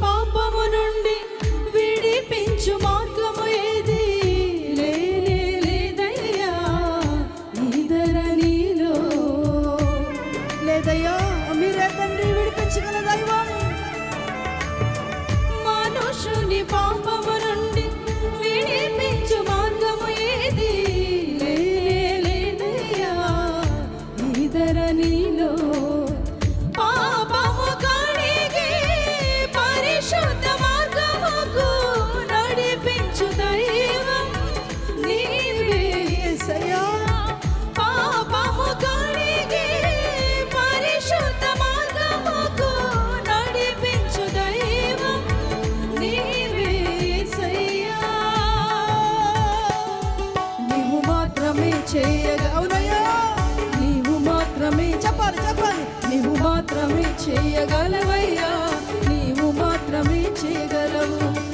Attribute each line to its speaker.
Speaker 1: పాపము నుండి విడిపించు మార్గము ఏది? లేనే లేదయ్యా ఇదర నీలో.
Speaker 2: లేదయ్యా మీరే తండ్రి విడిపించగల దైవం
Speaker 1: మనుషుని పాపము నుండి విడిపించు మార్గము ఏది? లేనే లేదయ్యా ఇదర నీలో. చేయగలవయ్యా.